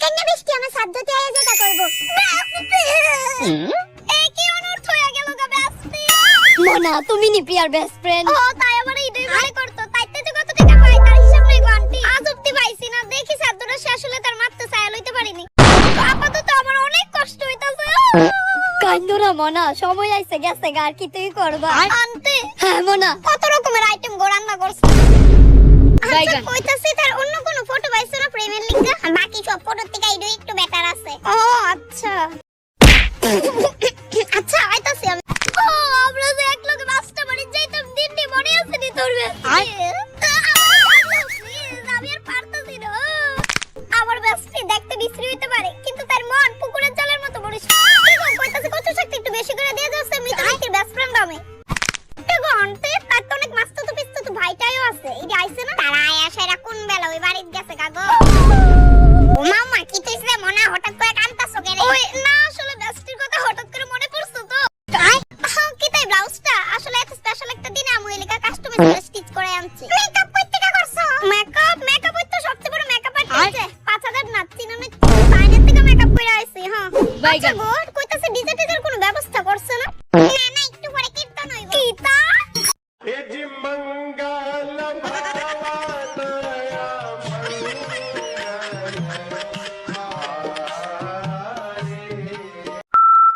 কেন বৃষ্টি আমার সাধ্যতে আয়া যেটা করব। এই কি অনর্থ হয়ে গেল গা বেস্টি মনা তুমি নি প্রিয়ার বেস্ট ফ্রেন্ড ও তাই আমার ইডই মনে করতো। তাইতে যে কত টাকা পাই তার হিসাব নেই গো আন্টি। আজ অব্দি পাইছি না। দেখি সাধ্যটা সে আসলে তার মারতে চায় লইতে পারিনি। আপাতত আমার অনেক কষ্ট হইতাছে। কান্দুরা মনা সময় আইছে গেছে গা আর কি তুই করবা। আন্টি! হ্যাঁ মনা। কত রকমের আইটেম গো রান্না করছে। আচ্ছা। কইতাছি সব ফটোর থেকে ইডো একটু বেটার আছে। ও আচ্ছা। আচ্ছা আইতাছি আমি। ও আমরা যে এক লগে পাঁচটা বাড়ি যাইতাম দিনটি মনে আছে নি তোর আয়। আমি আর পারতাছি না। আমার বেস্টি দেখতে বিশ্রী হইতে পারে কিন্তু তার মন পুকুরের জলের মতো শক্তি একটু বেশি করে দিয়ে যাচ্ছে আমি তো নাকি বেস্ট ফ্রেন্ড আমি। এগো তার তো অনেক ভাইটাইও আছে। এই আইছে না? তারা আয়া সেরা কোন বেলা ওই বাড়িত গেছে কাগো আনছি। মেকআপ করতে কা করছ? মেকআপ মেকআপ তো সবচেয়ে বড় মেকআপ আছে আয়। 5000 নাচছি বাইরে বাইরের থেকে মেকআপ করে আইছি হ্যাঁ। আচ্ছা গো কইতাছে ডিজে টিজের কোনো ব্যবস্থা করছে না? না না